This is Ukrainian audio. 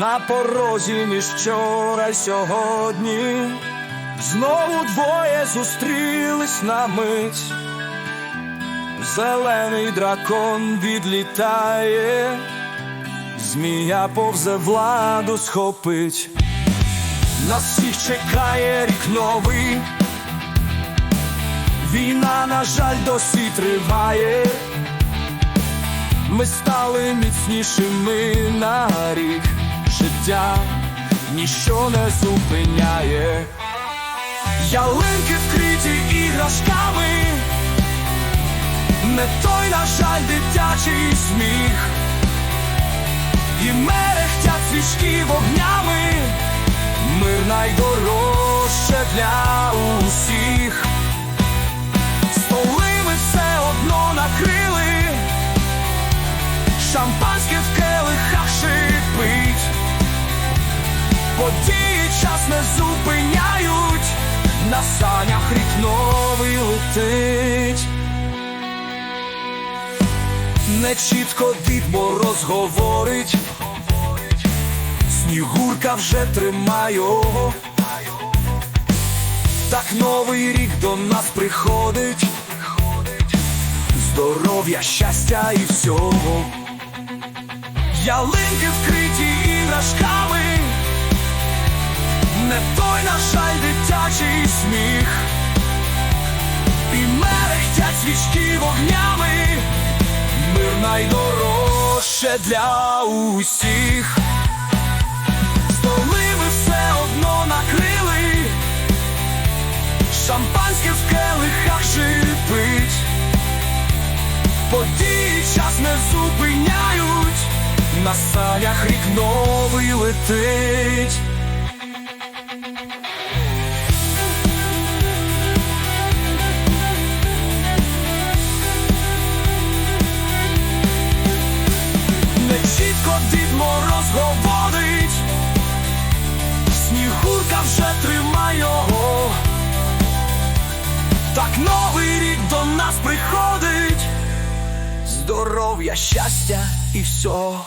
На порозі між вчора й сьогодні знову двоє зустрілись на мить. Зелений дракон відлітає, змія повзе владу схопить. Нас всіх чекає рік новий. Війна, на жаль, досі триває. Ми стали міцнішими на рік життя, ніщо не зупиняє. Ялинки вкриті іграшками, не той, на жаль, дитячий сміх, і мерехтять свічки вогнями, мир найдорожче для усіх. Столи ми все одно. Шампанське в келихах Події час не зупиняють. На санях рік новий летить. Нечітко дід мороз говорить. Снігурка вже тримає Так новий рік до нас приходить. Здоров'я, щастя і всього. Ялинки вкриті іграшками, не той, на жаль, дитячий сміх, і мерехтять свічки вогнями, мир найдорожче для усіх. Столи ми все одно накрили, шампанське в келихах шипить. Події час не зупиняють, на санях рік новий летить. Новий рік до нас приходить здоров'я, щастя і всього.